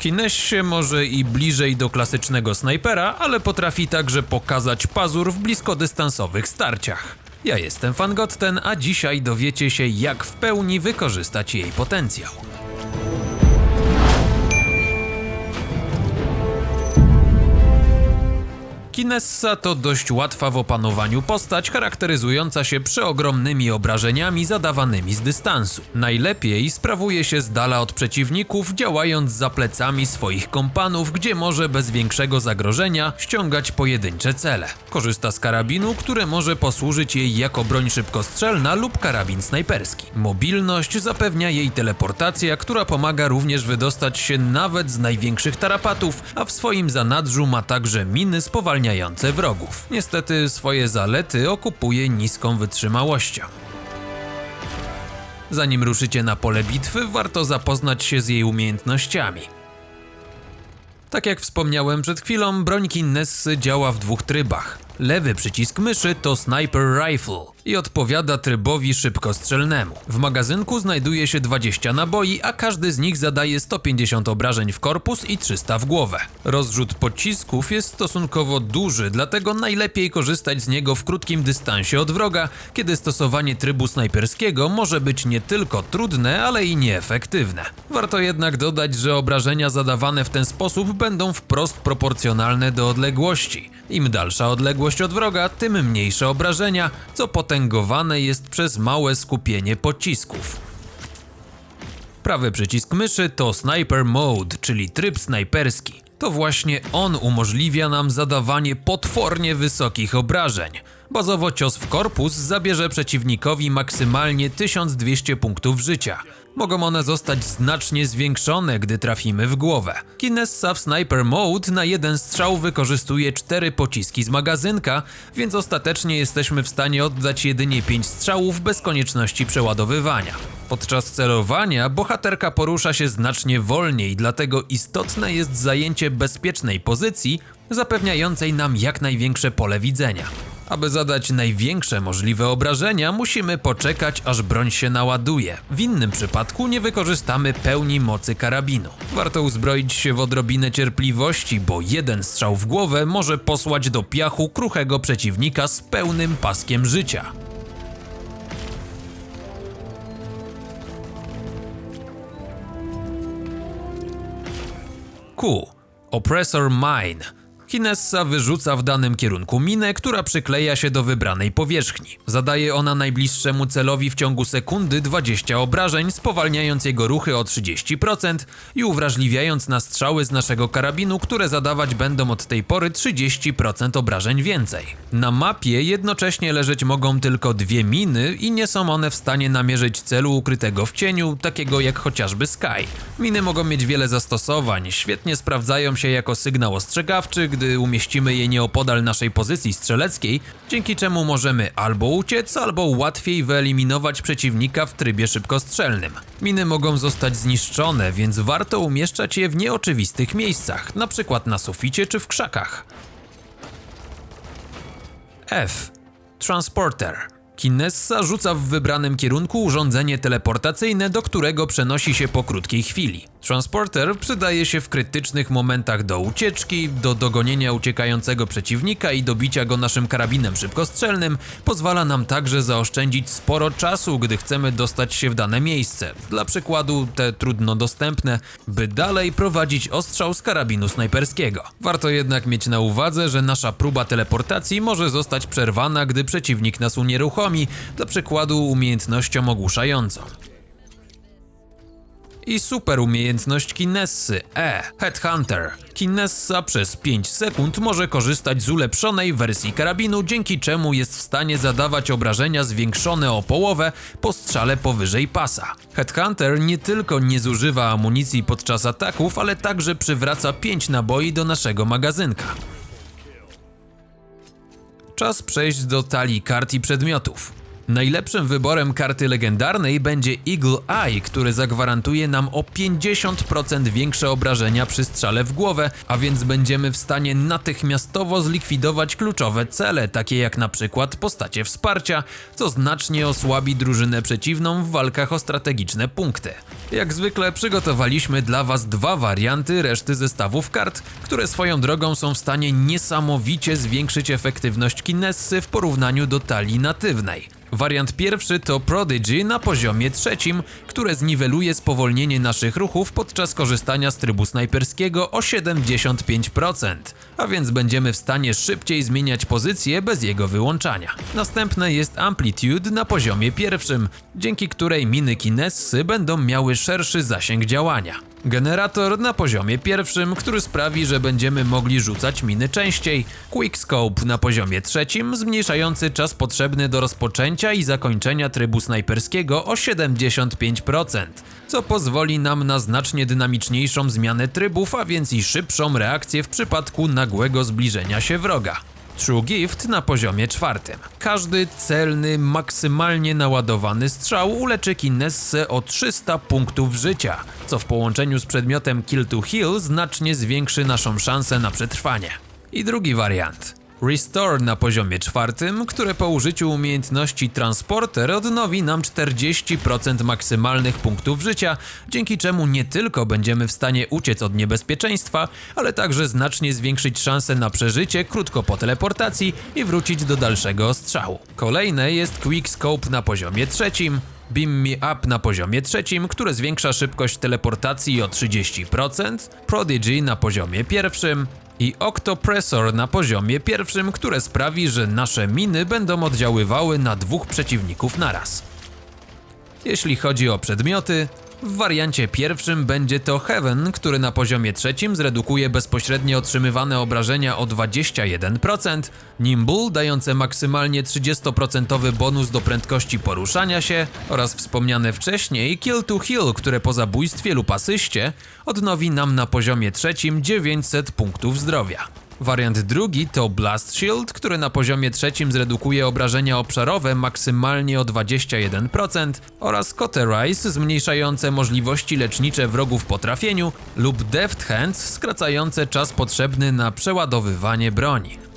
Kinessie może i bliżej do klasycznego snajpera, ale potrafi także pokazać pazur w bliskodystansowych starciach. Ja jestem Fangotten, a dzisiaj dowiecie się jak w pełni wykorzystać jej potencjał. Kinessa to dość łatwa w opanowaniu postać, charakteryzująca się przeogromnymi obrażeniami zadawanymi z dystansu. Najlepiej sprawuje się z dala od przeciwników, działając za plecami swoich kompanów, gdzie może bez większego zagrożenia ściągać pojedyncze cele. Korzysta z karabinu, które może posłużyć jej jako broń szybkostrzelna lub karabin snajperski. Mobilność zapewnia jej teleportacja, która pomaga również wydostać się nawet z największych tarapatów, a w swoim zanadrzu ma także miny spowalniające wrogów. Niestety swoje zalety okupuje niską wytrzymałością. Zanim ruszycie na pole bitwy, warto zapoznać się z jej umiejętnościami. Tak jak wspomniałem przed chwilą, broń Kinnessy działa w dwóch trybach. Lewy przycisk myszy to Sniper Rifle i odpowiada trybowi szybkostrzelnemu. W magazynku znajduje się 20 naboi, a każdy z nich zadaje 150 obrażeń w korpus i 300 w głowę. Rozrzut pocisków jest stosunkowo duży, dlatego najlepiej korzystać z niego w krótkim dystansie od wroga, kiedy stosowanie trybu snajperskiego może być nie tylko trudne, ale i nieefektywne. Warto jednak dodać, że obrażenia zadawane w ten sposób będą wprost proporcjonalne do odległości. Im dalsza odległość od wroga, tym mniejsze obrażenia, co potęgowane jest przez małe skupienie pocisków. Prawy przycisk myszy to Sniper Mode, czyli tryb snajperski. To właśnie on umożliwia nam zadawanie potwornie wysokich obrażeń. Bazowo cios w korpus zabierze przeciwnikowi maksymalnie 1200 punktów życia. Mogą one zostać znacznie zwiększone, gdy trafimy w głowę. Kinessa w Sniper Mode na jeden strzał wykorzystuje 4 pociski z magazynka, więc ostatecznie jesteśmy w stanie oddać jedynie 5 strzałów bez konieczności przeładowywania. Podczas celowania bohaterka porusza się znacznie wolniej, dlatego istotne jest zajęcie bezpiecznej pozycji, zapewniającej nam jak największe pole widzenia. Aby zadać największe możliwe obrażenia, musimy poczekać, aż broń się naładuje. W innym przypadku nie wykorzystamy pełni mocy karabinu. Warto uzbroić się w odrobinę cierpliwości, bo jeden strzał w głowę może posłać do piachu kruchego przeciwnika z pełnym paskiem życia. Q. Oppressor Mine. Kinessa wyrzuca w danym kierunku minę, która przykleja się do wybranej powierzchni. Zadaje ona najbliższemu celowi w ciągu sekundy 20 obrażeń, spowalniając jego ruchy o 30% i uwrażliwiając na strzały z naszego karabinu, które zadawać będą od tej pory 30% obrażeń więcej. Na mapie jednocześnie leżeć mogą tylko dwie miny i nie są one w stanie namierzyć celu ukrytego w cieniu, takiego jak chociażby Sky. Miny mogą mieć wiele zastosowań, świetnie sprawdzają się jako sygnał ostrzegawczy, gdy umieścimy je nieopodal naszej pozycji strzeleckiej, dzięki czemu możemy albo uciec, albo łatwiej wyeliminować przeciwnika w trybie szybkostrzelnym. Miny mogą zostać zniszczone, więc warto umieszczać je w nieoczywistych miejscach, przykład na suficie czy w krzakach. F. Transporter. Kinessa rzuca w wybranym kierunku urządzenie teleportacyjne, do którego przenosi się po krótkiej chwili. Transporter przydaje się w krytycznych momentach do ucieczki, do dogonienia uciekającego przeciwnika i dobicia go naszym karabinem szybkostrzelnym. Pozwala nam także zaoszczędzić sporo czasu, gdy chcemy dostać się w dane miejsce. Dla przykładu te trudno dostępne, by dalej prowadzić ostrzał z karabinu snajperskiego. Warto jednak mieć na uwadze, że nasza próba teleportacji może zostać przerwana, gdy przeciwnik nas unieruchomi, dla przykładu umiejętnością ogłuszającą. I super umiejętność Kinessy E. Headhunter. Kinessa przez 5 sekund może korzystać z ulepszonej wersji karabinu, dzięki czemu jest w stanie zadawać obrażenia zwiększone o połowę po strzale powyżej pasa. Headhunter nie tylko nie zużywa amunicji podczas ataków, ale także przywraca 5 naboi do naszego magazynka. Czas przejść do talii kart i przedmiotów. Najlepszym wyborem karty legendarnej będzie Eagle Eye, który zagwarantuje nam o 50% większe obrażenia przy strzale w głowę, a więc będziemy w stanie natychmiastowo zlikwidować kluczowe cele, takie jak na przykład postacie wsparcia, co znacznie osłabi drużynę przeciwną w walkach o strategiczne punkty. Jak zwykle przygotowaliśmy dla Was dwa warianty reszty zestawów kart, które swoją drogą są w stanie niesamowicie zwiększyć efektywność Kinessy w porównaniu do talii natywnej. Wariant pierwszy to Prodigy na poziomie trzecim, które zniweluje spowolnienie naszych ruchów podczas korzystania z trybu snajperskiego o 75%, a więc będziemy w stanie szybciej zmieniać pozycję bez jego wyłączania. Następne jest Amplitude na poziomie pierwszym, dzięki której miny Kinessy będą miały szerszy zasięg działania. Generator na poziomie pierwszym, który sprawi, że będziemy mogli rzucać miny częściej. Quickscope na poziomie trzecim, zmniejszający czas potrzebny do rozpoczęcia i zakończenia trybu snajperskiego o 75%, co pozwoli nam na znacznie dynamiczniejszą zmianę trybów, a więc i szybszą reakcję w przypadku nagłego zbliżenia się wroga. True Gift na poziomie czwartym. Każdy celny, maksymalnie naładowany strzał uleczy Kinessę o 300 punktów życia, co w połączeniu z przedmiotem Kill to Heal znacznie zwiększy naszą szansę na przetrwanie. I drugi wariant. Restore na poziomie czwartym, które po użyciu umiejętności Transporter odnowi nam 40% maksymalnych punktów życia, dzięki czemu nie tylko będziemy w stanie uciec od niebezpieczeństwa, ale także znacznie zwiększyć szanse na przeżycie krótko po teleportacji i wrócić do dalszego ostrzału. Kolejne jest Quick Scope na poziomie trzecim, Beam Me Up na poziomie trzecim, które zwiększa szybkość teleportacji o 30%, Prodigy na poziomie pierwszym i Octopressor na poziomie pierwszym, które sprawi, że nasze miny będą oddziaływały na dwóch przeciwników naraz. Jeśli chodzi o przedmioty, w wariancie pierwszym będzie to Heaven, który na poziomie trzecim zredukuje bezpośrednio otrzymywane obrażenia o 21%, Nimble dające maksymalnie 30% bonus do prędkości poruszania się oraz wspomniane wcześniej Kill to Heal, które po zabójstwie lub asyście odnowi nam na poziomie trzecim 900 punktów zdrowia. Wariant drugi to Blast Shield, który na poziomie trzecim zredukuje obrażenia obszarowe maksymalnie o 21% oraz Cauterize zmniejszające możliwości lecznicze wrogów po trafieniu lub Deft Hands skracające czas potrzebny na przeładowywanie broni.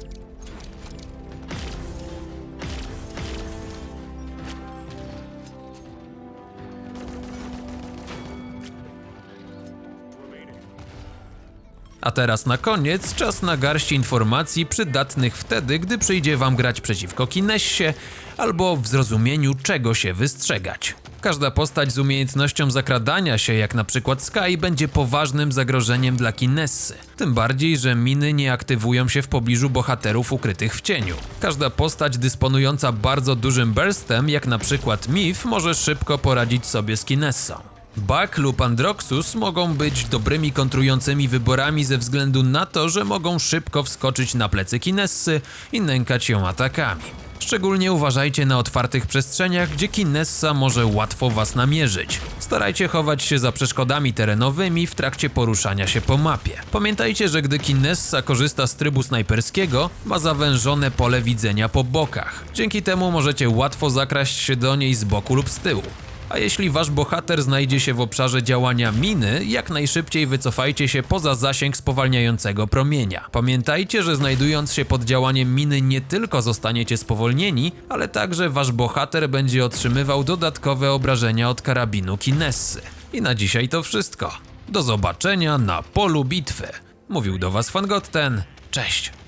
A teraz na koniec czas na garść informacji przydatnych wtedy, gdy przyjdzie wam grać przeciwko Kinessie albo w zrozumieniu czego się wystrzegać. Każda postać z umiejętnością zakradania się, jak na przykład Sky, będzie poważnym zagrożeniem dla Kinessy. Tym bardziej, że miny nie aktywują się w pobliżu bohaterów ukrytych w cieniu. Każda postać dysponująca bardzo dużym burstem, jak na przykład Mif, może szybko poradzić sobie z Kinessą. Bak lub Androxus mogą być dobrymi kontrującymi wyborami ze względu na to, że mogą szybko wskoczyć na plecy Kinessy i nękać ją atakami. Szczególnie uważajcie na otwartych przestrzeniach, gdzie Kinessa może łatwo was namierzyć. Starajcie chować się za przeszkodami terenowymi w trakcie poruszania się po mapie. Pamiętajcie, że gdy Kinessa korzysta z trybu snajperskiego, ma zawężone pole widzenia po bokach. Dzięki temu możecie łatwo zakraść się do niej z boku lub z tyłu. A jeśli wasz bohater znajdzie się w obszarze działania miny, jak najszybciej wycofajcie się poza zasięg spowalniającego promienia. Pamiętajcie, że znajdując się pod działaniem miny nie tylko zostaniecie spowolnieni, ale także wasz bohater będzie otrzymywał dodatkowe obrażenia od karabinu Kinessy. I na dzisiaj to wszystko. Do zobaczenia na polu bitwy. Mówił do was Fangotten. Cześć.